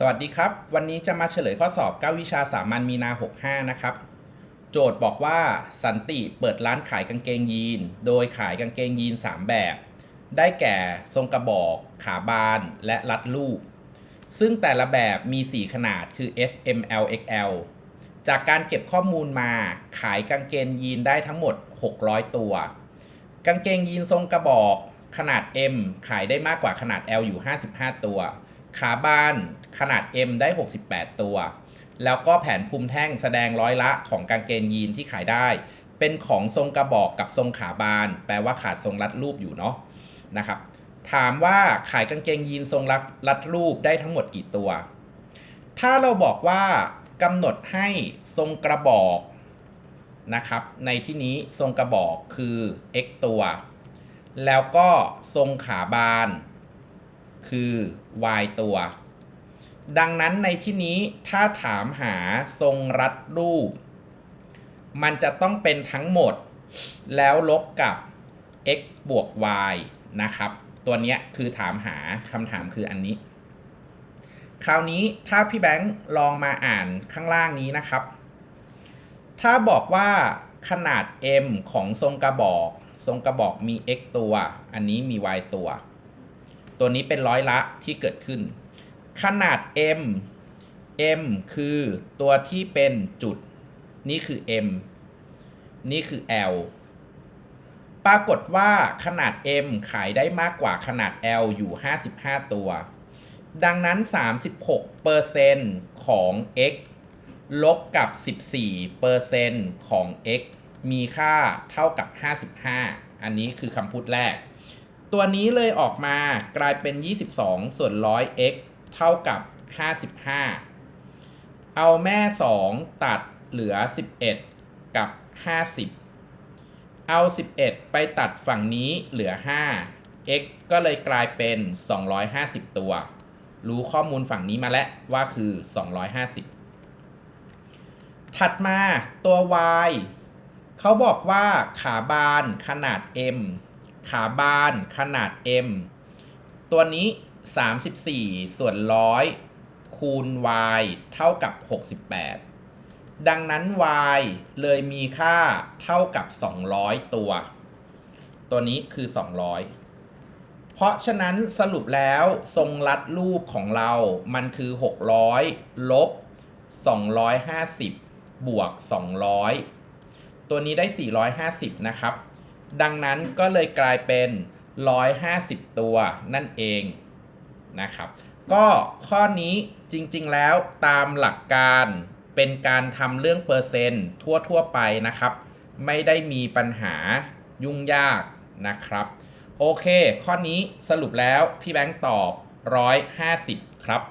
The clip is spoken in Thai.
สวัสดีครับ วันนี้จะมาเฉลยข้อสอบ 9 วิชาสามัญมีนา 65 นะครับ โจทย์บอกว่าสันติเปิดร้านขายกางเกงยีน โดยขายกางเกงยีน 3 แบบ ได้แก่ทรงกระบอกขาบานและรัดลูก ซึ่งแต่ละแบบมี 4 ขนาดคือ S M L X L จากการเก็บข้อมูลมาขายกางเกงยีนได้ทั้งหมด 600 ตัว กางเกงยีนทรงกระบอกขนาด M ขายได้มากกว่าขนาด L อยู่ 55 ตัว ขาบานขนาด M ได้ 68 ตัว แล้วก็แผนภูมิแท่งแสดงร้อยละของกางเกงยีนที่ขายได้ เป็นของทรงกระบอกกับทรงขาบาน แปลว่าขาดทรงรัดรูปอยู่เนาะนะครับ ถามว่าขายกางเกงยีนทรงรัดรัดรูปได้ทั้งหมดกี่ตัว ถ้าเราบอกว่ากำหนดให้ทรงกระบอกนะครับ ในที่นี้ทรงกระบอกคือ x ตัว แล้วก็ทรงขาบาน คือ y ตัว ดังนั้นในที่นี้ถ้าถามหาทรงรัดรูป มันจะต้องเป็นทั้งหมด แล้วลบกับ x บวก y นะครับ ตัวนี้คือถามหาคำถามคืออันนี้ คราวนี้ถ้าพี่แบงค์ลองมาอ่านข้างล่างนี้นะครับ ถ้าบอกว่าขนาด m ของทรงกระบอก ทรงกระบอกมี x ตัว อันนี้มี y ตัว ตัวนี้เป็นร้อยละที่เกิดขึ้น ขนาด m m คือตัวที่เป็นจุด นี่คือ m นี่คือ l ปรากฏว่าขนาด m ขายได้มากกว่าขนาด l อยู่ 55 ตัว ดังนั้น 36%ของ x ลบกับ 14%ของ x มีค่าเท่ากับ 55 อันนี้คือคำพูดแรก ตัวนี้เลยออกมากลายเป็น 22 ส่วน 100 x เท่ากับ 55 เอาแม่ 2 ตัดเหลือ 11 กับ 50 เอา 11 ไปตัดฝั่งนี้เหลือ 5 x ก็เลยกลายเป็น 250 ตัว รู้ข้อมูลฝั่งนี้มาแล้วว่าคือ 250 ถัดมาตัว y เขาบอกว่าขาบานขนาด m ขาบานขนาด m ตัวนี้ 34 ส่วน100คูณ y เท่ากับ 68 ดังนั้น y เลยมีค่าเท่ากับ 200 ตัว ตัวนี้คือ 200 เพราะฉะนั้นสรุปแล้วทรงรัดรูปของเรามันคือ 600 ลบ 250 บวก 200 ตัวนี้ได้ 450 นะครับ ดังนั้นก็เลยกลายเป็น 150 ตัวนั่นเองนะครับ ก็ข้อนี้จริงๆแล้วตามหลักการเป็นการทำเรื่องเปอร์เซนต์ทั่วๆไปนะครับ ไม่ได้มีปัญหายุ่งยากนะครับ โอเค ข้อนี้สรุปแล้วพี่แบงค์ตอบ 150 ครับ